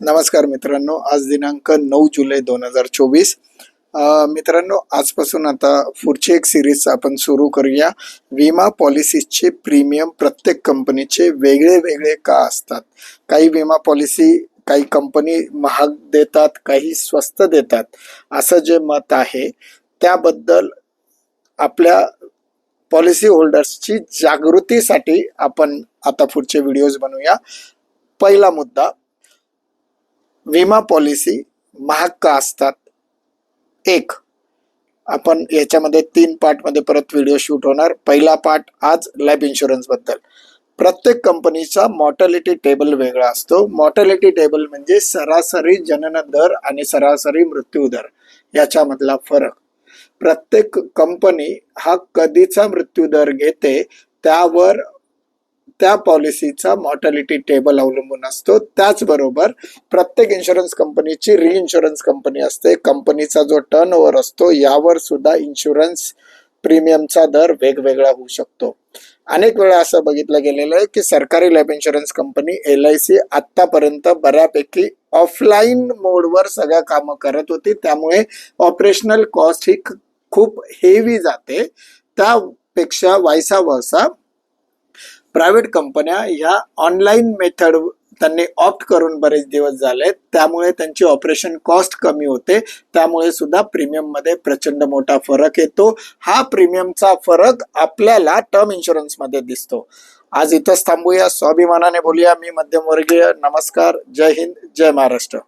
नमस्कार मित्रांनो आज दिनांक नऊ जुलै दोन हजार चोवीस. मित्रांनो आजपासून आता पुढची एक सिरीज आपण सुरू करूया. विमा पॉलिसीचे प्रीमियम प्रत्येक कंपनीचे वेगळे वेगळे का असतात? काही विमा पॉलिसी काही कंपनी महाग देतात काही स्वस्त देतात. असं जे मत आहे त्याबद्दल आपल्या पॉलिसी होल्डर्सची जागृतीसाठी आपण आता पुढचे व्हिडिओज बनवूया. पहिला मुद्दा विमा पॉलिसी महाग का असतात. एक आपण याच्यामध्ये तीन पार्टमध्ये परत व्हिडिओ शूट होणार. पहिला पार्ट आज लाईफ इन्शुरन्सबद्दल प्रत्येक कंपनीचा मॉर्टॅलिटी टेबल वेगळा असतो. मॉर्टॅलिटी टेबल म्हणजे सरासरी जनन दर आणि सरासरी मृत्यू दर. याच्यामधला फरक. प्रत्येक कंपनी हा कधीचा मृत्यू दर घेते त्यावर त्या पॉलिसीचा मॉर्टॅलिटी टेबल अवलंबून असतो. त्याचबरोबर प्रत्येक इन्शुरन्स कंपनीची रिइन्शुरन्स कंपनी असते. कंपनीचा जो टर्न ओव्हर असतो यावर सुद्धा इन्शुरन्स प्रीमियमचा दर वेगवेगळा होऊ शकतो. अनेक वेळा असं बघितलं गेलेलं आहे की सरकारी life insurance company L I C आत्तापर्यंत बऱ्यापैकी ऑफलाईन मोडवर सगळ्या कामं करत होती. त्यामुळे ऑपरेशनल कॉस्ट ही खूप हेवी जाते. त्यापेक्षा वायसा वसा प्रायव्हेट कंपन्या ह्या ऑनलाईन मेथड त्यांनी ऑप्ट करून बरेच दिवस झाले त्यामुळे त्यांची ऑपरेशन कॉस्ट कमी होते. त्यामुळे सुद्धा प्रीमियममध्ये प्रचंड मोठा फरक येतो. हा प्रीमियमचा फरक आपल्याला टर्म इन्शुरन्समध्ये दिसतो. आज इथंच थांबूया. स्वाभिमानाने बोलूया. मी मध्यमवर्गीय. नमस्कार. जय हिंद. जय महाराष्ट्र.